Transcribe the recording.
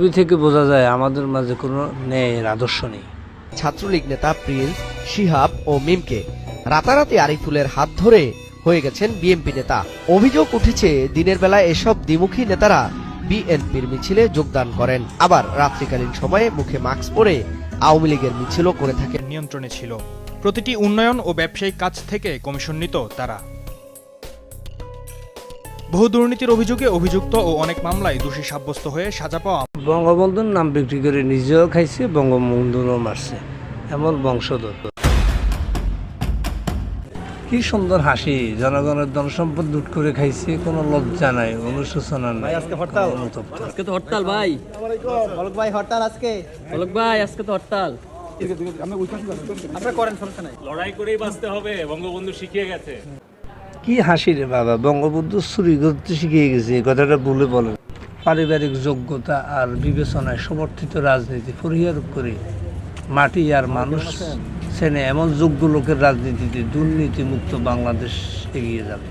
ছবি থেকে বোঝা যায় আমাদের মাঝে কোনো ন্যায়ের আদর্শ নেই। ছাত্রলীগ নেতা প্রিন্স শিহাব ও মিমকে রাতারাতি আরিফুলের হাত ধরে হয়ে গেছেন বিএনপি নেতা। অভিযোগ উঠেছে দিনের বেলায় এসব দ্বিমুখী নেতারা বিএনপির মিছিলে যোগদান করেন। আবার রাত্রিকালীন সময়ে মুখে মাস্ক পরে আওয়ামী লীগের মিছিলও করে থাকেন। নিয়ন্ত্রণে ছিল। প্রতিটি উন্নয়ন ও ব্যবসায়িক কাজ থেকে কমিশন নিত তারা। বহু দুর্নীতির অভিযোগে অভিযুক্ত ও অনেক মামলায় দোষী সাব্যস্ত হয়ে সাজা পাওয়া বঙ্গবন্ধুর নাম বিক্রি করে নিজেও খাইছে বঙ্গবন্ধুরও মারছে। এমন বংশধর। কি সুন্দর হাসি জনগণের ধন সম্পদ লুট করে খাইছে কোনো লজ্জা নাই অনুশোচনা নাই অনুতপ্ত নাই। আজকে তো হরতাল ভাই। অলোক ভাই হরতাল আজকে। ভাই আজকে তো হরতাল। লড়াই করেই বাঁচতে হবে বঙ্গবন্ধু শিখিয়ে গেছে। কি হাসি রে বাবা? বঙ্গবন্ধু চুরি করতে শিখিয়ে গেছে। কথাটা বলে বলেন। পারিবারিক যোগ্যতা আর বিবেচনায় সমর্থিত রাজনীতি পরিহার করে মাটি আর মানুষ চেনে এমন যোগ্য লোকের রাজনীতিতে দুর্নীতিমুক্ত বাংলাদেশ এগিয়ে যাবে।